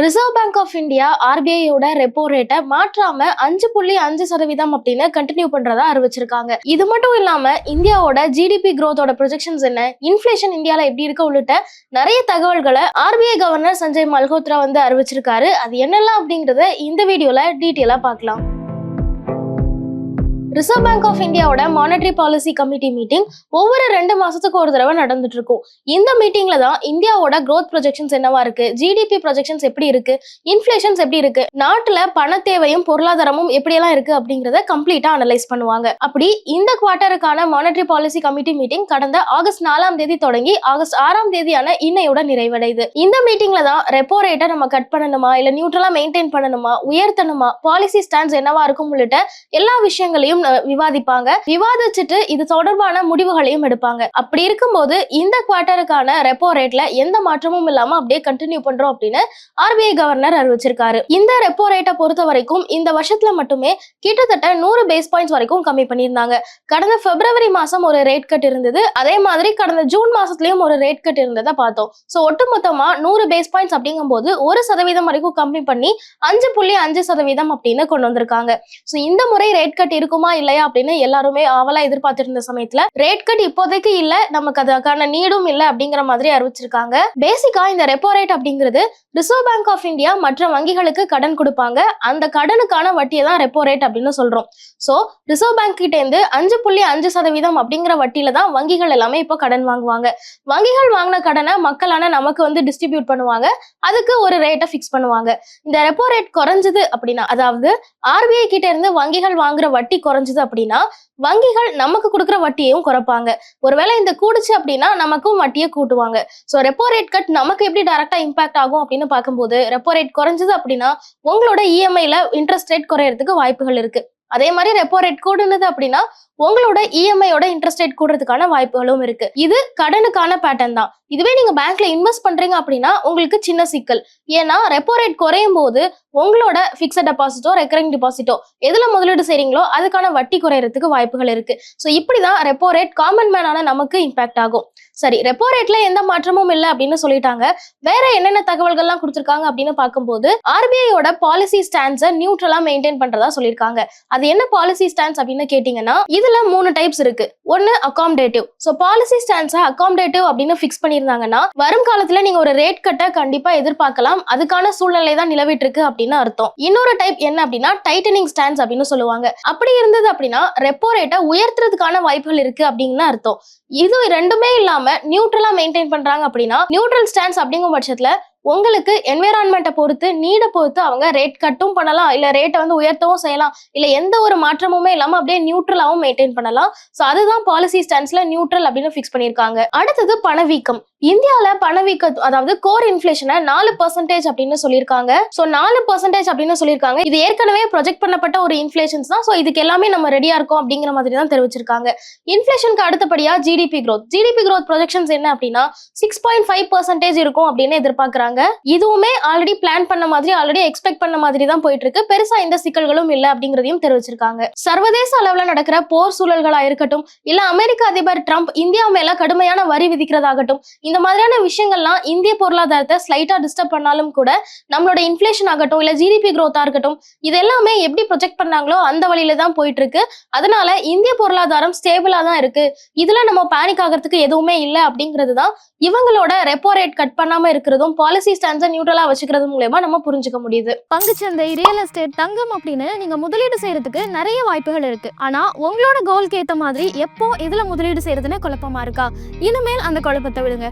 Reserve bank of India ஆர்பிஐயோட repo ரேட்டை மாற்றாம அஞ்சு புள்ளி அஞ்சு சதவீதம் அப்படின்னு கண்டினியூ பண்றதா அறிவிச்சிருக்காங்க. இது மட்டும் இல்லாம இந்தியாவோட ஜிடிபி க்ரோத்தோட ப்ரொஜெக்ஷன்ஸ் என்ன? இன்ஃபிளேஷன் இந்தியால எப்படி இருக்க உள்ளிட்ட நிறைய தகவல்களை ஆர்பிஐ கவர்னர் சஞ்சய் மல்ஹோத்ரா வந்து அறிவிச்சிருக்காரு. அது என்னெல்லாம் அப்படிங்கறத இந்த வீடியோல டீட்டெயிலா பார்க்கலாம். ரிசர்வ் பேங்க் ஆஃப் இந்தியாவோட மானிட்டரி பாலிசி கமிட்டி மீட்டிங் ஒவ்வொரு ரெண்டு மாசத்துக்கு ஒரு தடவை நடந்துட்டு இருக்கும். இந்த மீட்டிங்ல தான் இந்தியாவோட க்ரோத் ப்ரொஜெக்ஷன்ஸ் என்னவா இருக்கு? ஜிடிபி ப்ரொஜெக்ஷன்ஸ் எப்படி இருக்கு? இன்ஃபிளேஷன்ஸ் எப்படி இருக்கு? நாட்டுல பண தேவையும் பொருளாதாரமும் எப்படியெல்லாம் இருக்கு அப்படிங்கறத கம்ப்ளீட்டா அனலைஸ் பண்ணுவாங்க. அப்படி இந்த குவார்ட்டருக்கான மானிட்டரி பாலிசி கமிட்டி மீட்டிங் கடந்த ஆகஸ்ட் நாலாம் தேதி தொடங்கி ஆகஸ்ட் ஆறாம் தேதியான இன்னையோட நிறைவடையுது. இந்த மீட்டிங்ல தான் ரெப்போ ரேட்டை நம்ம கட் பண்ணணுமா? இல்ல நியூட்ரலா மெயின்டைன் பண்ணணுமா? உயர்த்தணுமா? பாலிசி ஸ்டாண்ட்ஸ் என்னவா இருக்கும் உள்ளிட்ட எல்லா விஷயங்களையும் விவாதிப்பாங்க. விவாதிச்சுட்டு இது தொடர்பான முடிவுகளையும் எடுப்பாங்க. அப்படி இருக்கும்போது இந்த குவார்ட்டருக்கான ரெப்போ ரேட்ல எந்த மாற்றமும் இல்லாம அப்படியே கண்டினியூ பண்றோம் அப்படின்னு ஆர்பிஐ கவர்னர் அறிவிச்சிருக்காரு. இந்த ரெப்போ ரேட்டை பொறுத்த வரைக்கும் இந்த வருஷத்துல மட்டுமே கிட்டத்தட்ட நூறு பேஸ் பாயிண்ட்ஸ் வரைக்கும் கம்மி பண்ணியிருந்தாங்க. கடந்த பிப்ரவரி மாசம் ஒரு ரேட் கட் இருந்தது. அதே மாதிரி கடந்த ஜூன் மாசத்துலயும் ஒரு ரேட் கட் இருந்ததை பார்த்தோம். ஸோ ஒட்டுமொத்தமா நூறு பேஸ் பாயிண்ட்ஸ் அப்படிங்கும்போது ஒரு சதவீதம் வரைக்கும் கம்மி பண்ணி அஞ்சு புள்ளி அஞ்சு சதவீதம் அப்படின்னு கொண்டு வந்திருக்காங்க. ஸோ இந்த முறை ரேட் கட் இருக்குமா இல்லையா அப்படின்னு எல்லாருமே ஆவலா எதிர்பார்த்திருந்த சமயத்துல ரேட் கட் இப்போதைக்கு இல்ல நமக்கு அதுக்கான நீடும் இல்ல அப்படிங்கிற மாதிரி அறிவிச்சிருக்காங்க. பேசிக்கா இந்த ரெப்போ ரேட் அப்படிங்கிறது ரிசர்வ் பேங்க் ஆஃப் இந்தியா மற்ற வங்கிகளுக்கு கடன் கொடுப்பாங்க. அந்த கடனுக்கான வட்டியை தான் ரெப்போ ரேட் அப்படின்னு சொல்றோம். சோ ரிசர்வ் பேங்க் கிட்ட இருந்து அஞ்சு புள்ளி அஞ்சு சதவீதம் அப்படிங்கிற வட்டியில தான் வங்கிகள் எல்லாமே இப்போ கடன் வாங்குவாங்க. வங்கிகள் வாங்கின கடனை மக்களான நமக்கு வந்து டிஸ்ட்ரிபியூட் பண்ணுவாங்க. அதுக்கு ஒரு ரேட்டை ஃபிக்ஸ் பண்ணுவாங்க. இந்த ரெப்போ ரேட் குறைஞ்சது அப்படின்னா அதாவது ஆர்பிஐ கிட்ட இருந்து வங்கிகள் வாங்குற வட்டி குறைஞ்சு குறைஞ்சது அப்படின்னா வங்கிகள் நமக்கு கொடுக்குற வட்டியையும் குறைப்பாங்க. ஒருவேளை இந்த கூடுச்சு அப்படின்னா நமக்கும் வட்டியை கூட்டுவாங்க. ஸோ ரெப்போ ரேட் கட் நமக்கு எப்படி டைரக்டா இம்பாக்ட் ஆகும் அப்படின்னு பார்க்கும்போது ரெப்போ ரேட் குறைஞ்சது அப்படின்னா உங்களோட இஎம்ஐல இன்ட்ரெஸ்ட் ரேட் குறையறதுக்கு வாய்ப்புகள் இருக்கு. அதே மாதிரி ரெப்போ ரேட் கூடுனது அப்படின்னா உங்களோட இஎம்ஐயோட இன்ட்ரெஸ்ட் ரேட் கூடுறதுக்கான வாய்ப்புகளும் இருக்கு. இது கடனுக்கான பேட்டர்ன் தான். இதுவே நீங்க பேங்க்ல இன்வெஸ்ட் பண்றீங்க அப்படின்னா உங்களுக்கு சின்ன சிக்கல். ஏன்னா ரெப்போ ரேட் குறையும் போது உங்களோட பிக்சட் டெபாசிட்டோ ரெக்கரிங் டெபாசிட்டோ எதுல முதலீடு செய்றீங்களோ அதுக்கான வட்டி குறையறதுக்கு வாய்ப்புகள் இருக்கு. ஸோ இப்படிதான் ரெப்போ ரேட் காமன் மேனான நமக்கு இம்பாக்ட் ஆகும். சரி ரெப்போ ரேட்ல எந்த மாற்றமும் இல்லை அப்படின்னு சொல்லிட்டாங்க. வேற என்னென்ன தகவல்கள்லாம் கொடுத்துருக்காங்க அப்படின்னு பார்க்கும்போது ஆர்பிஐயோட பாலிசி ஸ்டாண்ட்ஸை நியூட்ரலா மெயின்டைன் பண்றதா சொல்லியிருக்காங்க. அது என்ன பாலிசி ஸ்டாண்ட்ஸ் அப்படின்னு கேட்டீங்கன்னா இதுல மூணு டைப்ஸ் இருக்கு. ஒன்னு அகாமடேட்டிவ் ஸோ பாலிசி ஸ்டாண்ட்ஸை அகாமடேட்டிவ் அப்படின்னு ஃபிக்ஸ் பண்ணியிருந்தாங்கன்னா வரும் காலத்துல நீங்க ஒரு ரேட் கட்டை கண்டிப்பா எதிர்பார்க்கலாம். அதுக்கான சூழ்நிலை தான் நிலவிட்டு இருக்கு அப்படின்னு அர்த்தம். இன்னொரு டைப் என்ன அப்படின்னா டைட்டனிங் ஸ்டாண்ட்ஸ் அப்படின்னு சொல்லுவாங்க. அப்படி இருந்தது அப்படின்னா ரெப்போ ரேட்டை உயர்த்துறதுக்கான வாய்ப்புகள் இருக்கு அப்படின்னு அர்த்தம். இது ரெண்டுமே இல்லாம நியூட்ரலா மெயின்டைன் பண்றாங்க அப்படின்னா நியூட்ரல் ஸ்டாண்ட்ஸ் அப்படிங்கும் பட்சத்துல உங்களுக்கு என்விரான்மெண்ட்டை பொறுத்து நீடை பொறுத்து அவங்க ரேட் கட்டும் பண்ணலாம். இல்லை ரேட்டை வந்து உயர்த்தவும் செய்யலாம். இல்லை எந்த ஒரு மாற்றமுமே இல்லாமல் அப்படியே நியூட்ரலாகவும் மெயின்டைன் பண்ணலாம். ஸோ அதுதான் பாலிசி ஸ்டான்ஸில் நியூட்ரல் அப்படின்னு ஃபிக்ஸ் பண்ணியிருக்காங்க. அடுத்தது பணவீக்கம். இந்தியால பணவீக்க அதாவது கோர் இன்ஃபிளேஷனை நாலு பர்சன்டேஜ் அப்படின்னு சொல்லியிருக்காங்க. ஸோ நாலு பர்சன்டேஜ் அப்படின்னு சொல்லியிருக்காங்க. இது ஏற்கனவே ப்ரொஜெக்ட் பண்ணப்பட்ட ஒரு இன்ஃபிளேஷன்ஸ் தான். ஸோ இதுக்கு எல்லாமே நம்ம ரெடியா இருக்கோம் அப்படிங்கிற மாதிரி தான் தெரிவிச்சிருக்காங்க. இன்ஃபிளேஷனுக்கு அடுத்தபடியா GDP growth GDP growth projections என்ன அப்படின்னா சிக்ஸ் பாயிண்ட் ஃபைவ் பர்சன்டேஜ் இருக்கும் அப்படின்னு எதிர்பார்க்குறாங்க. இதுவுமே ஆல்ரெடி பிளான் பண்ண மாதிரி ஆல்ரெடி எக்ஸ்பெக்ட் பண்ண மாதிரி தான் போயிட்டு இருக்கு பெருசா எந்த சிக்கல்களும் இல்லை அப்படிங்கிறதையும் தெரிவிச்சிருக்காங்க. சர்வதேச அளவுல நடக்கிற போர் சூழல்களா இருக்கட்டும் இல்ல அமெரிக்க அதிபர் ட்ரம்ப் இந்தியா மேல கடுமையான வரி விதிக்கிறதாகட்டும் இந்த இந்த மாதிரியான விஷயங்கள்லாம் இந்திய பொருளாதாரத்தை ஸ்லைட்டா டிஸ்டர்ப் பண்ணாலும் கூட நம்மளோட இன்ஃபிளேஷன் ஆகட்டும் இல்ல ஜிடிபி க்ரோத்தாக இருக்கட்டும் இது எல்லாமே எப்படி ப்ரொஜெக்ட் பண்ணாங்களோ அந்த வழியில தான் போயிட்டு இருக்கு அதனால இந்திய பொருளாதாரம் ஸ்டேபிளா தான் இருக்கு. இதுல நம்ம பேனிக் ஆகிறதுக்கு எதுவுமே இல்லை அப்படிங்கிறது தான் இவங்களோட ரெப்போ ரேட் கட் பண்ணாம இருக்கிறதும் பாலிசி ஸ்டாண்ட்ஸை நியூட்ரலா வச்சுக்கிறது மூலயமா நம்ம புரிஞ்சுக்க முடியுது. பங்குச்சந்தை ரியல் எஸ்டேட் தங்கம் அப்படின்னு நீங்க முதலீடு செய்யறதுக்கு நிறைய வாய்ப்புகள் இருக்கு. ஆனா உங்களோட கோல்க்கு ஏத்த மாதிரி எப்போ இதுல முதலீடு செய்யறதுன்னு குழப்பமா இருக்கா? இனிமேல் அந்த குழப்பத்தை விடுங்க.